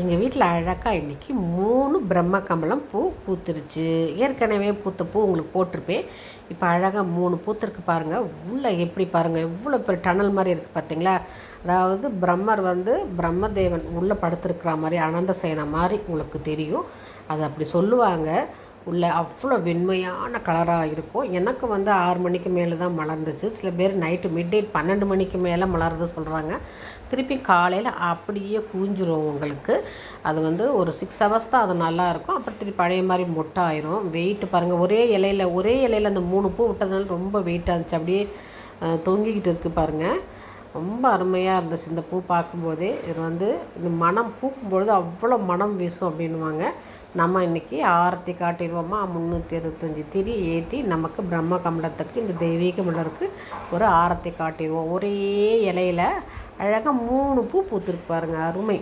எங்கள் வீட்டில் அழகாக இன்றைக்கி மூணு பிரம்ம கமலம் பூ பூத்துருச்சு. ஏற்கனவே பூத்த பூ உங்களுக்கு போட்டிருப்பேன். இப்போ அழகாக மூணு பூத்திருக்கு பாருங்கள் உள்ளே எப்படி பாருங்கள் எவ்வளோ பெரிய டனல் மாதிரி இருக்குது பார்த்தீங்களா அதாவது பிரம்மர் வந்து பிரம்மதேவன் உள்ளே படுத்திருக்கிற மாதிரி அனந்த சேனை மாதிரி உங்களுக்கு தெரியும். அது அப்படி சொல்லுவாங்க. உள்ள அவ்வளோ வெண்மையான கலராக இருக்கும். எனக்கு வந்து ஆறு மணிக்கு மேலே தான் மலர்ந்துச்சு. சில பேர் நைட்டு மிட் நைட் பன்னெண்டு மணிக்கு மேலே மலர்ந்து சொல்கிறாங்க திருப்பி காலையில் அப்படியே கூஞ்சிரும் உங்களுக்கு. அது வந்து ஒரு சிக்ஸ் ஹவர்ஸ் தான் அது நல்லாயிருக்கும் அப்புறம் திருப்பி பழைய மாதிரி மொட்டை ஆயிரும் வெயிட் பாருங்கள் ஒரே இலையில ஒரே இலையில அந்த மூணு பூ விட்டதுனால ரொம்ப வெயிட்டாக இருந்துச்சு. அப்படியே தொங்கிக்கிட்டு இருக்குது பாருங்கள் ரொம்ப அருமையாக இருந்துச்சு இந்த பூ பார்க்கும்போதே. இது வந்து இந்த மனம் பூக்கும்பொழுது அவ்வளோ மனம் வீசும் அப்படின்வாங்க நம்ம இன்றைக்கி ஆரத்தி காட்டிடுவோமா? முந்நூற்றி அறுபத்தஞ்சி திரி ஏற்றி நமக்கு பிரம்ம கமலத்துக்கு இந்த தெய்வீக மலருக்கு ஒரு ஆரத்தி காட்டிடுவோம். ஒரே இலையில அழகாக மூணு பூ பூத்துருக்கு பாருங்கள் அருமை.